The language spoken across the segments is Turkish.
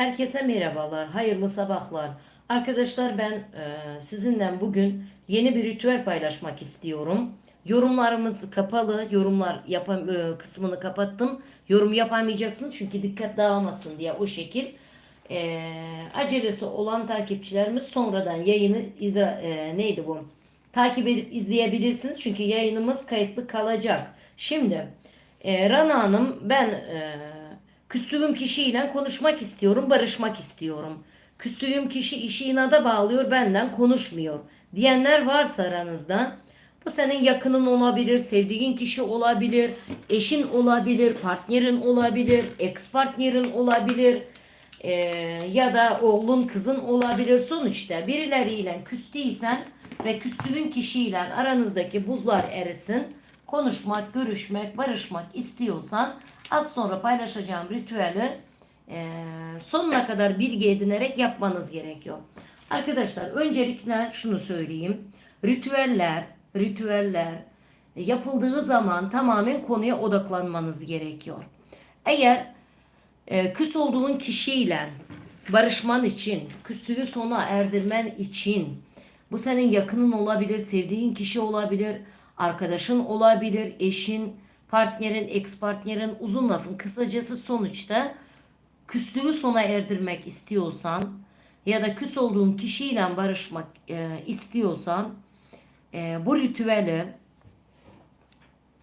Herkese merhabalar, hayırlı sabahlar. Arkadaşlar ben e, sizinle bugün yeni bir ritüel paylaşmak istiyorum. Yorumlarımız kapalı, yorumlar yapam e, kısmını kapattım. Yorum yapamayacaksın çünkü dikkat dağılmasın diye o şekil. E, acelesi olan takipçilerimiz sonradan yayını izra, e, neydi bu? Takip edip izleyebilirsiniz çünkü yayınımız kayıtlı kalacak. Şimdi e, Rana Hanım ben e, küstüğüm kişiyle konuşmak istiyorum, barışmak istiyorum. Küstüğüm kişi işi inada bağlıyor, benden konuşmuyor diyenler varsa aranızda bu senin yakının olabilir, sevdiğin kişi olabilir, eşin olabilir, partnerin olabilir, ex partnerin olabilir e, ya da oğlun kızın olabilir. Sonuçta birileriyle küstüysen ve küstüğün kişiyle aranızdaki buzlar erisin, konuşmak, görüşmek, barışmak istiyorsan az sonra paylaşacağım ritüeli e, sonuna kadar bilgi edinerek yapmanız gerekiyor. Arkadaşlar öncelikle şunu söyleyeyim. Ritüeller, ritüeller yapıldığı zaman tamamen konuya odaklanmanız gerekiyor. Eğer e, küs olduğun kişiyle barışman için, küslüğü sona erdirmen için bu senin yakının olabilir, sevdiğin kişi olabilir, arkadaşın olabilir, eşin, partnerin, ex partnerin uzun lafın kısacası sonuçta küslüğü sona erdirmek istiyorsan ya da küs olduğun kişiyle barışmak e, istiyorsan e, bu ritüeli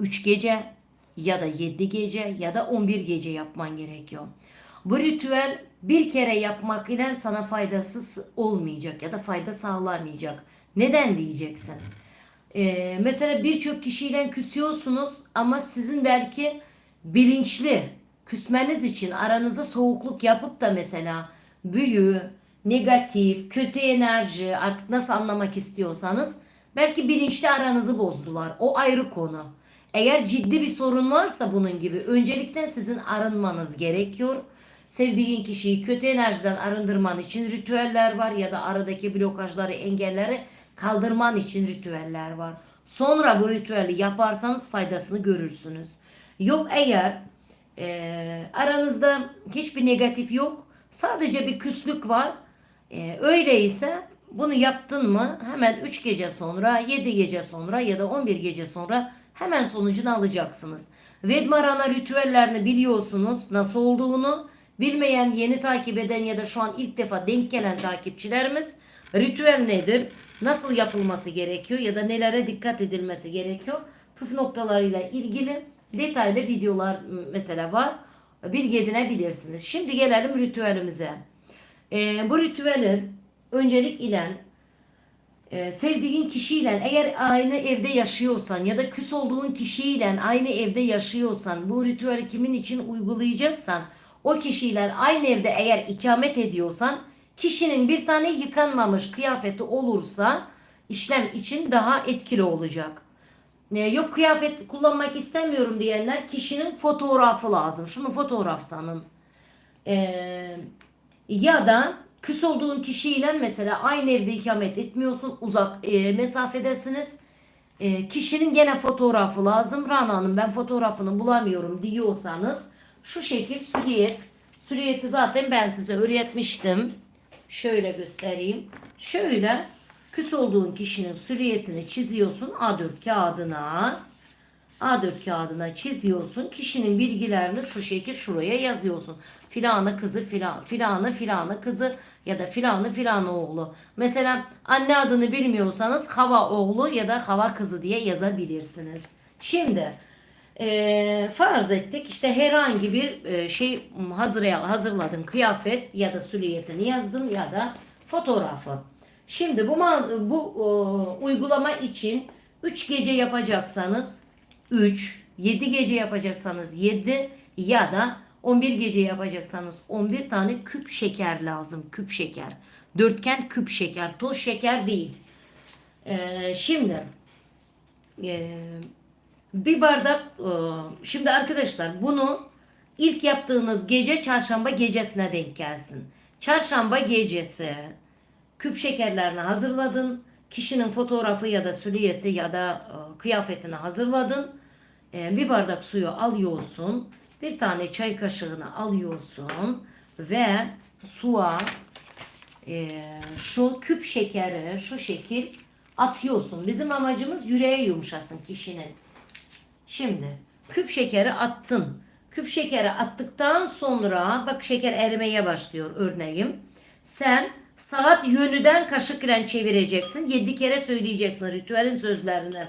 3 gece ya da 7 gece ya da 11 gece yapman gerekiyor. Bu ritüel bir kere yapmak ile sana faydası olmayacak ya da fayda sağlamayacak. Neden diyeceksin? Ee, mesela birçok kişiyle küsüyorsunuz ama sizin belki bilinçli küsmeniz için aranıza soğukluk yapıp da mesela büyü, negatif, kötü enerji artık nasıl anlamak istiyorsanız belki bilinçli aranızı bozdular. O ayrı konu. Eğer ciddi bir sorun varsa bunun gibi öncelikle sizin arınmanız gerekiyor. Sevdiğin kişiyi kötü enerjiden arındırman için ritüeller var ya da aradaki blokajları, engelleri kaldırman için ritüeller var. Sonra bu ritüeli yaparsanız faydasını görürsünüz. Yok eğer e, aranızda hiçbir negatif yok, sadece bir küslük var. E, öyleyse bunu yaptın mı hemen 3 gece sonra, 7 gece sonra ya da 11 gece sonra hemen sonucunu alacaksınız. Vedmarana ritüellerini biliyorsunuz nasıl olduğunu. Bilmeyen, yeni takip eden ya da şu an ilk defa denk gelen takipçilerimiz ritüel nedir? Nasıl yapılması gerekiyor ya da nelere dikkat edilmesi gerekiyor? Püf noktalarıyla ilgili detaylı videolar mesela var. Bilgi edinebilirsiniz. Şimdi gelelim ritüelimize. Ee, bu ritüelin öncelik ile e, sevdiğin kişiyle eğer aynı evde yaşıyorsan ya da küs olduğun kişiyle aynı evde yaşıyorsan bu ritüeli kimin için uygulayacaksan o kişiyle aynı evde eğer ikamet ediyorsan kişinin bir tane yıkanmamış kıyafeti olursa işlem için daha etkili olacak. E, yok kıyafet kullanmak istemiyorum diyenler kişinin fotoğrafı lazım. Şunu fotoğraf sanın. E, ya da küs olduğun kişiyle mesela aynı evde ikamet etmiyorsun. Uzak e, mesafedesiniz. E, kişinin gene fotoğrafı lazım. Rana Hanım ben fotoğrafını bulamıyorum diyorsanız şu şekil süriyet. Süriyeti zaten ben size öğretmiştim. Şöyle göstereyim. Şöyle küs olduğun kişinin süriyetini çiziyorsun A4 kağıdına. A4 kağıdına çiziyorsun. Kişinin bilgilerini şu şekil şuraya yazıyorsun. Filanı kızı filan, filanı filanı kızı ya da filanı filanı oğlu. Mesela anne adını bilmiyorsanız hava oğlu ya da hava kızı diye yazabilirsiniz. Şimdi e, farz ettik işte herhangi bir e, şey hazır hazırladın kıyafet ya da süliyetini yazdın ya da fotoğrafı. Şimdi bu bu e, uygulama için 3 gece yapacaksanız 3, 7 gece yapacaksanız 7 ya da 11 gece yapacaksanız 11 tane küp şeker lazım. Küp şeker. Dörtgen küp şeker. Toz şeker değil. Ee, şimdi e, bir bardak e, şimdi arkadaşlar bunu ilk yaptığınız gece çarşamba gecesine denk gelsin. Çarşamba gecesi küp şekerlerini hazırladın. Kişinin fotoğrafı ya da süliyeti ya da e, kıyafetini hazırladın. E, bir bardak suyu alıyorsun. Bir tane çay kaşığını alıyorsun ve suya e, şu küp şekeri şu şekil atıyorsun. Bizim amacımız yüreğe yumuşasın kişinin. Şimdi küp şekeri attın. Küp şekeri attıktan sonra bak şeker erimeye başlıyor örneğin. Sen saat yönüden kaşık ile çevireceksin. 7 kere söyleyeceksin ritüelin sözlerini.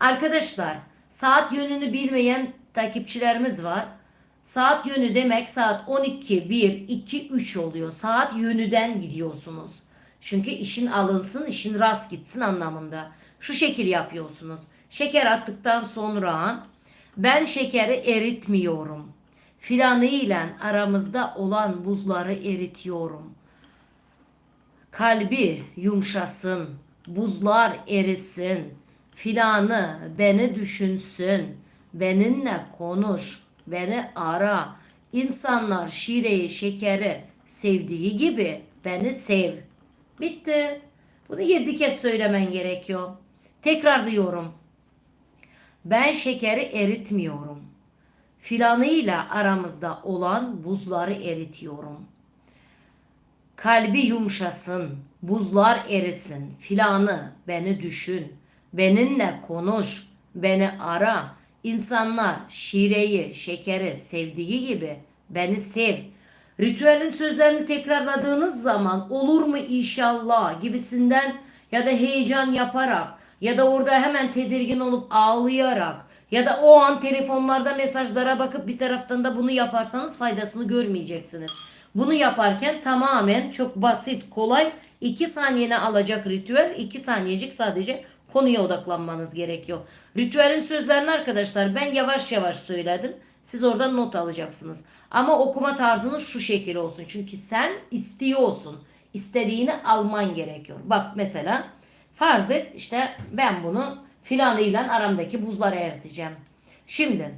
Arkadaşlar saat yönünü bilmeyen takipçilerimiz var. Saat yönü demek saat 12, 1, 2, 3 oluyor. Saat yönüden gidiyorsunuz. Çünkü işin alınsın, işin rast gitsin anlamında. Şu şekil yapıyorsunuz. Şeker attıktan sonra ben şekeri eritmiyorum. Filanı ile aramızda olan buzları eritiyorum. Kalbi yumuşasın, buzlar erisin, filanı beni düşünsün, benimle konuş, beni ara. İnsanlar şireyi, şekeri sevdiği gibi beni sev. Bitti. Bunu yedi kez söylemen gerekiyor. Tekrar diyorum. Ben şekeri eritmiyorum. Filanıyla aramızda olan buzları eritiyorum. Kalbi yumuşasın, buzlar erisin, filanı beni düşün, benimle konuş, beni ara. İnsanlar şireyi, şekeri sevdiği gibi beni sev. Ritüelin sözlerini tekrarladığınız zaman olur mu inşallah gibisinden ya da heyecan yaparak ya da orada hemen tedirgin olup ağlayarak ya da o an telefonlarda mesajlara bakıp bir taraftan da bunu yaparsanız faydasını görmeyeceksiniz. Bunu yaparken tamamen çok basit, kolay 2 saniyene alacak ritüel 2 saniyecik sadece konuya odaklanmanız gerekiyor. Ritüelin sözlerini arkadaşlar ben yavaş yavaş söyledim. Siz oradan not alacaksınız. Ama okuma tarzınız şu şekil olsun. Çünkü sen istiyorsun. İstediğini alman gerekiyor. Bak mesela farz et işte ben bunu filanıyla aramdaki buzları eriteceğim. Şimdi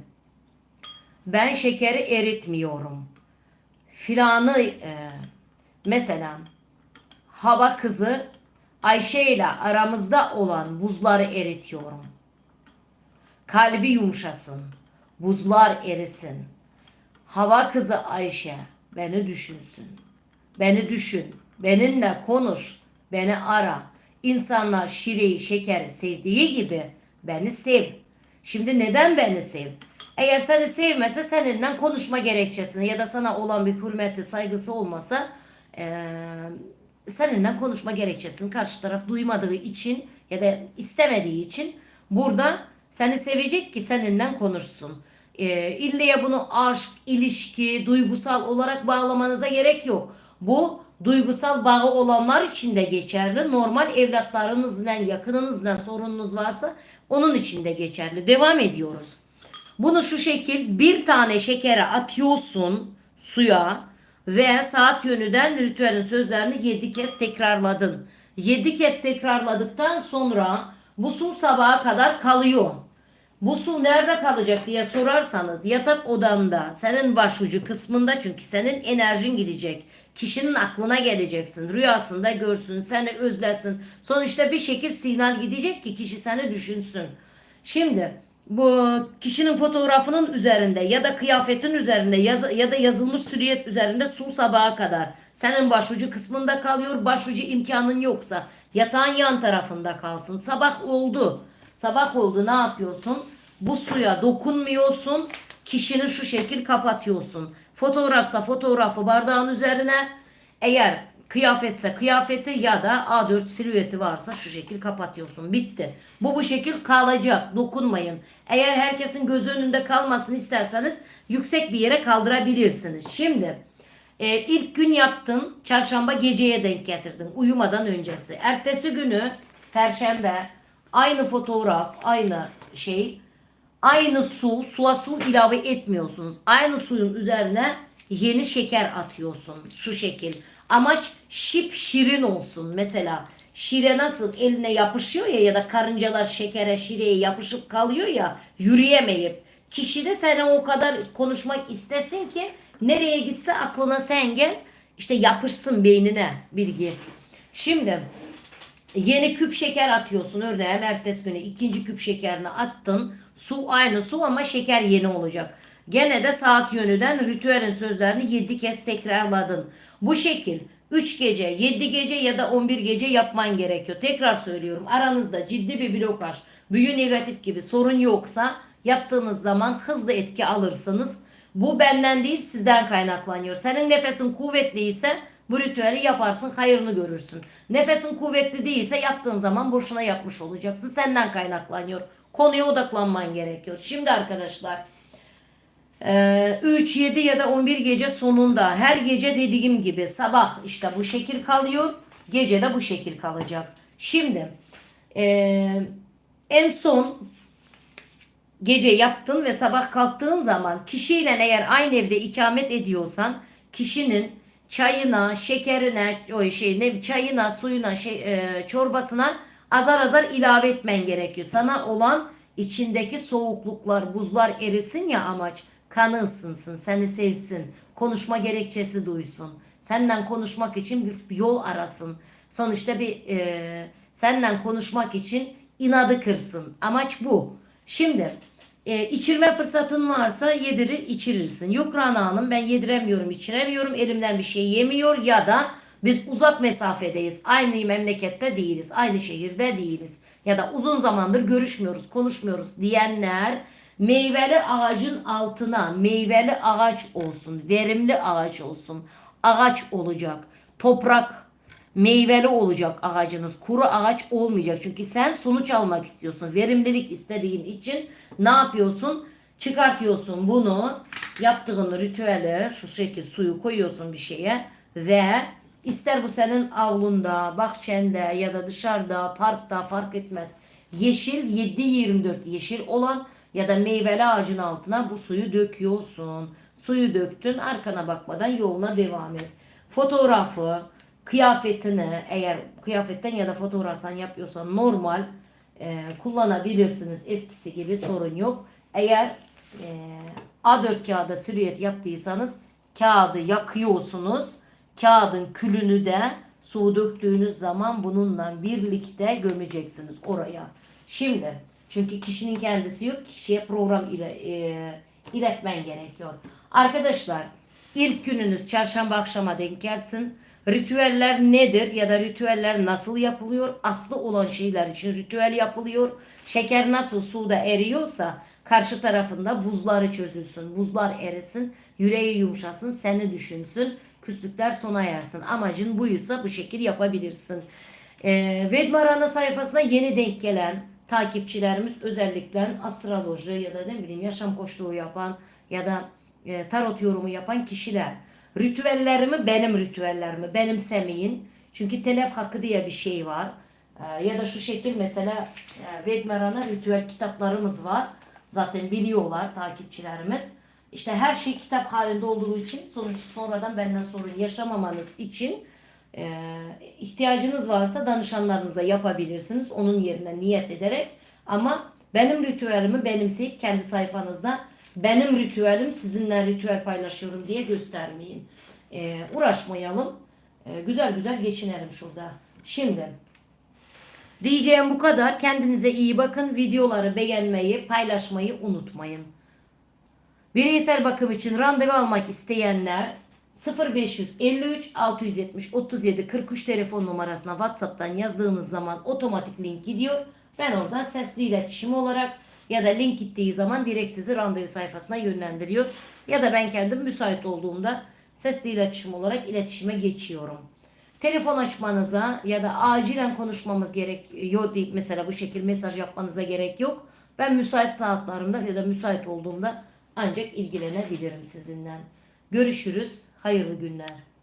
ben şekeri eritmiyorum. Filanı e, mesela hava kızı Ayşe ile aramızda olan buzları eritiyorum. Kalbi yumuşasın. Buzlar erisin. Hava kızı Ayşe beni düşünsün. Beni düşün. Benimle konuş. Beni ara. İnsanlar şireyi, şekeri sevdiği gibi beni sev. Şimdi neden beni sev? Eğer seni sevmese seninle konuşma gerekçesini ya da sana olan bir hürmeti, saygısı olmasa eee seninle konuşma gerekçesini karşı taraf duymadığı için ya da istemediği için burada seni sevecek ki seninle konuşsun. E, illeye bunu aşk, ilişki, duygusal olarak bağlamanıza gerek yok. Bu duygusal bağı olanlar için de geçerli. Normal evlatlarınızla, yakınınızla sorununuz varsa onun için de geçerli. Devam ediyoruz. Bunu şu şekil bir tane şekere atıyorsun suya ve saat yönünden ritüelin sözlerini 7 kez tekrarladın. 7 kez tekrarladıktan sonra bu su sabaha kadar kalıyor. Bu su nerede kalacak diye sorarsanız yatak odanda senin başucu kısmında çünkü senin enerjin gidecek. Kişinin aklına geleceksin. Rüyasında görsün, seni özlesin. Sonuçta bir şekil sinyal gidecek ki kişi seni düşünsün. Şimdi bu kişinin fotoğrafının üzerinde ya da kıyafetin üzerinde yaz- ya da yazılmış süriyet üzerinde su sabaha kadar senin başucu kısmında kalıyor. Başucu imkanın yoksa yatağın yan tarafında kalsın. Sabah oldu. Sabah oldu ne yapıyorsun? Bu suya dokunmuyorsun. Kişini şu şekil kapatıyorsun. Fotoğrafsa fotoğrafı bardağın üzerine. Eğer kıyafetse kıyafeti ya da A4 silüeti varsa şu şekil kapatıyorsun. Bitti. Bu bu şekil kalacak. Dokunmayın. Eğer herkesin göz önünde kalmasını isterseniz yüksek bir yere kaldırabilirsiniz. Şimdi e, ilk gün yaptın. Çarşamba geceye denk getirdin. Uyumadan öncesi. Ertesi günü Perşembe aynı fotoğraf, aynı şey. Aynı su, suya su ilave etmiyorsunuz. Aynı suyun üzerine yeni şeker atıyorsun. Şu şekil. Amaç şip şirin olsun. Mesela şire nasıl eline yapışıyor ya ya da karıncalar şekere şireye yapışıp kalıyor ya yürüyemeyip. Kişi de sana o kadar konuşmak istesin ki nereye gitse aklına sen gel. işte yapışsın beynine bilgi. Şimdi Yeni küp şeker atıyorsun örneğin ertesi günü ikinci küp şekerini attın. Su aynı su ama şeker yeni olacak. Gene de saat yönünden ritüelin sözlerini 7 kez tekrarladın. Bu şekil 3 gece, 7 gece ya da 11 gece yapman gerekiyor. Tekrar söylüyorum. Aranızda ciddi bir blokaj, büyü negatif gibi sorun yoksa yaptığınız zaman hızlı etki alırsınız. Bu benden değil sizden kaynaklanıyor. Senin nefesin kuvvetli ise bu ritüeli yaparsın hayrını görürsün. Nefesin kuvvetli değilse yaptığın zaman boşuna yapmış olacaksın. Senden kaynaklanıyor. Konuya odaklanman gerekiyor. Şimdi arkadaşlar 3, 7 ya da 11 gece sonunda her gece dediğim gibi sabah işte bu şekil kalıyor. Gece de bu şekil kalacak. Şimdi en son gece yaptın ve sabah kalktığın zaman kişiyle eğer aynı evde ikamet ediyorsan kişinin çayına, şekerine, o şey ne çayına, suyuna, şey, e, çorbasına azar azar ilave etmen gerekiyor. Sana olan içindeki soğukluklar, buzlar erisin ya amaç. Kanı ısınsın, seni sevsin, konuşma gerekçesi duysun. Senden konuşmak için bir yol arasın. Sonuçta bir e, senden konuşmak için inadı kırsın. Amaç bu. Şimdi e, içirme fırsatın varsa yedirir içirirsin. Yok Rana Hanım ben yediremiyorum içiremiyorum elimden bir şey yemiyor ya da biz uzak mesafedeyiz. Aynı memlekette değiliz. Aynı şehirde değiliz. Ya da uzun zamandır görüşmüyoruz, konuşmuyoruz diyenler meyveli ağacın altına meyveli ağaç olsun, verimli ağaç olsun. Ağaç olacak. Toprak meyveli olacak ağacınız. Kuru ağaç olmayacak. Çünkü sen sonuç almak istiyorsun. Verimlilik istediğin için ne yapıyorsun? Çıkartıyorsun bunu. Yaptığın ritüeli şu şekil suyu koyuyorsun bir şeye ve ister bu senin avlunda, bahçende ya da dışarıda, parkta fark etmez. Yeşil 7-24 yeşil olan ya da meyveli ağacın altına bu suyu döküyorsun. Suyu döktün arkana bakmadan yoluna devam et. Fotoğrafı, kıyafetini eğer kıyafetten ya da fotoğraftan yapıyorsan normal e, kullanabilirsiniz. Eskisi gibi sorun yok. Eğer e, A4 kağıda sürüyet yaptıysanız kağıdı yakıyorsunuz. Kağıdın külünü de su döktüğünüz zaman bununla birlikte gömeceksiniz oraya. Şimdi çünkü kişinin kendisi yok. Kişiye program ile e, iletmen gerekiyor. Arkadaşlar ilk gününüz çarşamba akşama denk gelsin. Ritüeller nedir ya da ritüeller nasıl yapılıyor? Aslı olan şeyler için ritüel yapılıyor. Şeker nasıl suda eriyorsa karşı tarafında buzları çözülsün, buzlar erisin, yüreği yumuşasın, seni düşünsün, küslükler sona ersin. Amacın buysa bu şekil yapabilirsin. Ee, Vedmarana sayfasına yeni denk gelen takipçilerimiz özellikle astroloji ya da ne bileyim yaşam koçluğu yapan ya da e, tarot yorumu yapan kişiler. Ritüellerimi benim ritüellerimi benimsemeyin. Çünkü telef hakkı diye bir şey var. Ee, ya da şu şekil mesela e, Vedmarana ritüel kitaplarımız var. Zaten biliyorlar takipçilerimiz. İşte her şey kitap halinde olduğu için sonuç sonradan benden sorun yaşamamanız için e, ihtiyacınız varsa danışanlarınıza yapabilirsiniz. Onun yerine niyet ederek ama benim ritüelimi benimseyip kendi sayfanızda benim ritüelim sizinle ritüel paylaşıyorum diye göstermeyin. E, uğraşmayalım. E, güzel güzel geçinelim şurada. Şimdi diyeceğim bu kadar. Kendinize iyi bakın. Videoları beğenmeyi, paylaşmayı unutmayın. Bireysel bakım için randevu almak isteyenler 0553 670 37 43 telefon numarasına WhatsApp'tan yazdığınız zaman otomatik link gidiyor. Ben oradan sesli iletişim olarak ya da link gittiği zaman direkt sizi randevu sayfasına yönlendiriyor. Ya da ben kendim müsait olduğumda sesli iletişim olarak iletişime geçiyorum. Telefon açmanıza ya da acilen konuşmamız gerekiyor deyip mesela bu şekilde mesaj yapmanıza gerek yok. Ben müsait saatlerimde ya da müsait olduğumda ancak ilgilenebilirim sizinle. Görüşürüz. Hayırlı günler.